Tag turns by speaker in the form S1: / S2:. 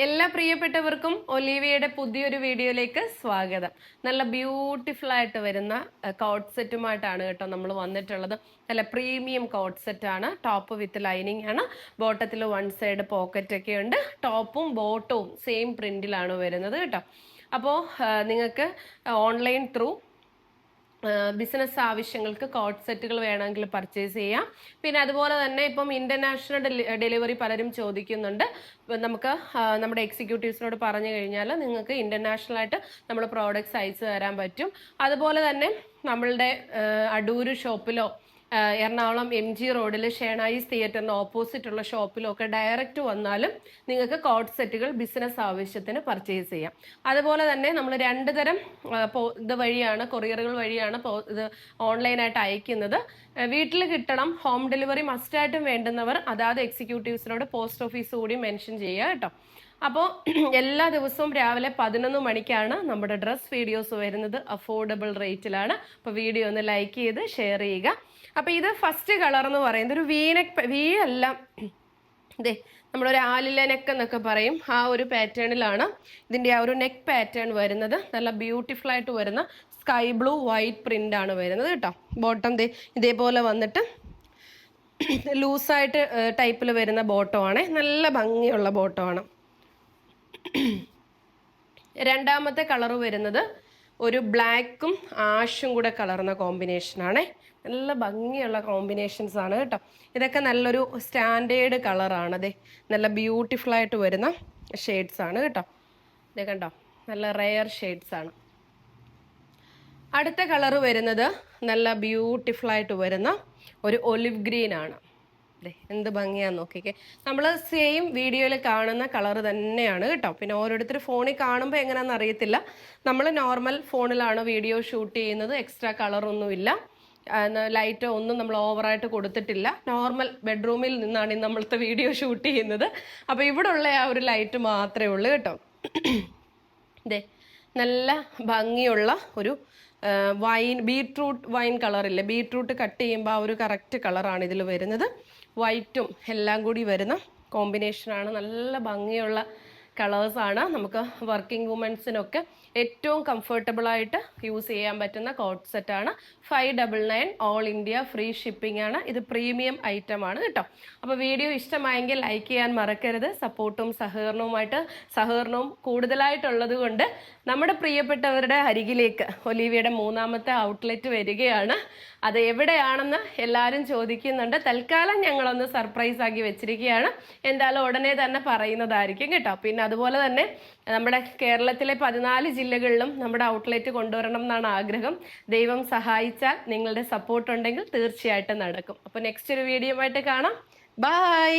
S1: എല്ലാ പ്രിയപ്പെട്ടവർക്കും ഒലീവിയയുടെ പുതിയൊരു വീഡിയോയിലേക്ക് സ്വാഗതം. നല്ല ബ്യൂട്ടിഫുൾ ആയിട്ട് വരുന്ന കോട്ട് സെറ്റുമായിട്ടാണ് കേട്ടോ നമ്മൾ വന്നിട്ടുള്ളത്. നല്ല പ്രീമിയം കോട്ട് സെറ്റാണ് ടോപ്പ് വിത്ത് ലൈനിങ് ആണ്. ബോട്ടത്തിൽ വൺ സൈഡ് പോക്കറ്റ് ഒക്കെ ഉണ്ട്. ടോപ്പും ബോട്ടവും സെയിം പ്രിന്റിലാണ് വരുന്നത് കേട്ടോ. അപ്പോൾ നിങ്ങൾക്ക് ഓൺലൈൻ ത്രൂ ബിസിനസ് ആവശ്യങ്ങൾക്ക് കോഡ് സെറ്റുകൾ വേണമെങ്കിൽ പർച്ചേസ് ചെയ്യാം. പിന്നെ അതുപോലെ തന്നെ ഇപ്പം ഇന്റർനാഷണൽ ഡെലിവറി പലരും ചോദിക്കുന്നുണ്ട്. നമുക്ക് നമ്മുടെ എക്സിക്യൂട്ടീവ്സിനോട് പറഞ്ഞു കഴിഞ്ഞാൽ നിങ്ങൾക്ക് ഇന്റർനാഷണൽ ആയിട്ട് നമ്മൾ പ്രോഡക്റ്റ്സ് അയച്ചു തരാൻ പറ്റും. അതുപോലെ തന്നെ നമ്മളുടെ അടൂര് ഷോപ്പിലോ എറണാകുളം എം ജി റോഡിൽ ഷേണായിസ് തിയേറ്ററിന് ഓപ്പോസിറ്റുള്ള ഷോപ്പിലൊക്കെ ഡയറക്റ്റ് വന്നാലും നിങ്ങൾക്ക് കോട്ട് സെറ്റുകൾ ബിസിനസ് ആവശ്യത്തിന് പർച്ചേസ് ചെയ്യാം. അതുപോലെ തന്നെ നമ്മൾ രണ്ട് തരം ഇത് വഴിയാണ് കൊറിയറുകൾ വഴിയാണ് ഇത് ഓൺലൈനായിട്ട് അയക്കുന്നത്. വീട്ടിൽ കിട്ടണം ഹോം ഡെലിവറി മസ്റ്റായിട്ടും വേണ്ടുന്നവർ അതാത് എക്സിക്യൂട്ടീവ്സിനോട് പോസ്റ്റ് ഓഫീസ് കൂടി മെൻഷൻ ചെയ്യുക കേട്ടോ. അപ്പോൾ എല്ലാ ദിവസവും രാവിലെ പതിനൊന്ന് മണിക്കാണ് നമ്മുടെ ഡ്രസ് വീഡിയോസ് വരുന്നത്. അഫോർഡബിൾ റേറ്റിലാണ്. അപ്പോൾ വീഡിയോ ഒന്ന് ലൈക്ക് ചെയ്ത് ഷെയർ ചെയ്യുക. അപ്പോൾ ഇത് ഫസ്റ്റ് കളർ എന്ന് പറയുന്നത് ഒരു വീനക് വീ അല്ല ഇതേ നമ്മളൊരു ആലില നെക്ക് എന്നൊക്കെ പറയും. ആ ഒരു പാറ്റേണിലാണ് ഇതിന്റെ ആ ഒരു നെക്ക് പാറ്റേൺ വരുന്നത്. നല്ല ബ്യൂട്ടിഫുൾ ആയിട്ട് വരുന്ന സ്കൈ ബ്ലൂ വൈറ്റ് പ്രിന്റ് ആണ് വരുന്നത് കേട്ടോ. ബോട്ടം ദേ ഇതേപോലെ വന്നിട്ട് ലൂസായിട്ട് ടൈപ്പിൽ വരുന്ന ബോട്ടോ ആണ്. നല്ല ഭംഗിയുള്ള ബോട്ടോ ആണ്. രണ്ടാമത്തെ കളർ വരുന്നത് ഒരു ബ്ലാക്കും ആഷും കൂടെ കലർന്ന കോമ്പിനേഷനാണേ. നല്ല ഭംഗിയുള്ള കോമ്പിനേഷൻസ് ആണ് കേട്ടോ. ഇതൊക്കെ നല്ലൊരു സ്റ്റാൻഡേർഡ് കളറാണ് അതെ നല്ല ബ്യൂട്ടിഫുൾ ആയിട്ട് വരുന്ന ഷെയ്ഡ്സ് ആണ് കേട്ടോ. ഇത് കണ്ടോ? നല്ല റെയർ ഷെയ്ഡ്സ് ആണ്. അടുത്ത കളർ വരുന്നത് നല്ല ബ്യൂട്ടിഫുൾ ആയിട്ട് വരുന്ന ഒരു ഒലിവ് ഗ്രീൻ ആണ്. എന്ത് ഭംഗിയാന്ന് നോക്കിക്കേ. നമ്മൾ സെയിം വീഡിയോയിൽ കാണുന്ന കളർ തന്നെയാണ് കേട്ടോ. പിന്നെ ഓരോരുത്തർ ഫോണിൽ കാണുമ്പോൾ എങ്ങനെയാണെന്ന് അറിയത്തില്ല. നമ്മൾ നോർമൽ ഫോണിലാണ് വീഡിയോ ഷൂട്ട് ചെയ്യുന്നത്. എക്സ്ട്രാ കളറൊന്നുമില്ല ലൈറ്റോ ഒന്നും നമ്മൾ ഓവറായിട്ട് കൊടുത്തിട്ടില്ല. നോർമൽ ബെഡ്റൂമിൽ നിന്നാണ് നമ്മളത്തെ വീഡിയോ ഷൂട്ട് ചെയ്യുന്നത്. അപ്പോൾ ഇവിടെ ഉള്ള ആ ഒരു ലൈറ്റ് മാത്രമേ ഉള്ളൂ കേട്ടോ. ദേ നല്ല ഭംഗിയുള്ള ഒരു വൈൻ ബീട്രൂട്ട് വൈൻ കളറില്ലേ? ബീട്രൂട്ട് കട്ട് ചെയ്യുമ്പോൾ ആ ഒരു കറക്റ്റ് കളറാണ് ഇതിൽ വരുന്നത്. വൈറ്റും എല്ലാം കൂടി വരുന്ന കോമ്പിനേഷനാണ്. നല്ല ഭംഗിയുള്ള കളേഴ്സാണ് നമുക്ക് വർക്കിംഗ് വുമൻസിനൊക്കെ ഏറ്റവും കംഫർട്ടബിളായിട്ട് യൂസ് ചെയ്യാൻ പറ്റുന്ന കോട്ട് സെറ്റാണ് five double nine all India free shipping ആണ്. ഇത് പ്രീമിയം ഐറ്റം ആണ് കേട്ടോ. അപ്പോൾ വീഡിയോ ഇഷ്ടമായെങ്കിൽ ലൈക്ക് ചെയ്യാൻ മറക്കരുത്. സപ്പോർട്ടും സഹകരണവുമായിട്ട് സഹകരണവും കൂടുതലായിട്ടുള്ളത് കൊണ്ട് നമ്മുടെ പ്രിയപ്പെട്ടവരുടെ അരികിലേക്ക് ഒലീവിയുടെ മൂന്നാമത്തെ ഔട്ട്ലെറ്റ് വരികയാണ്. അത് എവിടെയാണെന്ന് എല്ലാവരും ചോദിക്കുന്നുണ്ട്. തൽക്കാലം ഞങ്ങളൊന്ന് സർപ്രൈസ് ആക്കി വെച്ചിരിക്കുകയാണ്. എന്തായാലും ഉടനെ തന്നെ പറയുന്നതായിരിക്കും കേട്ടോ. പിന്നെ അതുപോലെ തന്നെ നമ്മുടെ കേരളത്തിലെ പതിനാല് ജില്ലകളിലും നമ്മുടെ ഔട്ട്ലെറ്റ് കൊണ്ടുവരണം എന്നാണ് ആഗ്രഹം. ദൈവം സഹായിച്ചാൽ നിങ്ങളുടെ സപ്പോർട്ട് ഉണ്ടെങ്കിൽ തീർച്ചയായിട്ടും നടക്കും. അപ്പോൾ നെക്സ്റ്റ് ഒരു വീഡിയോ ആയിട്ട് കാണാം. ബൈ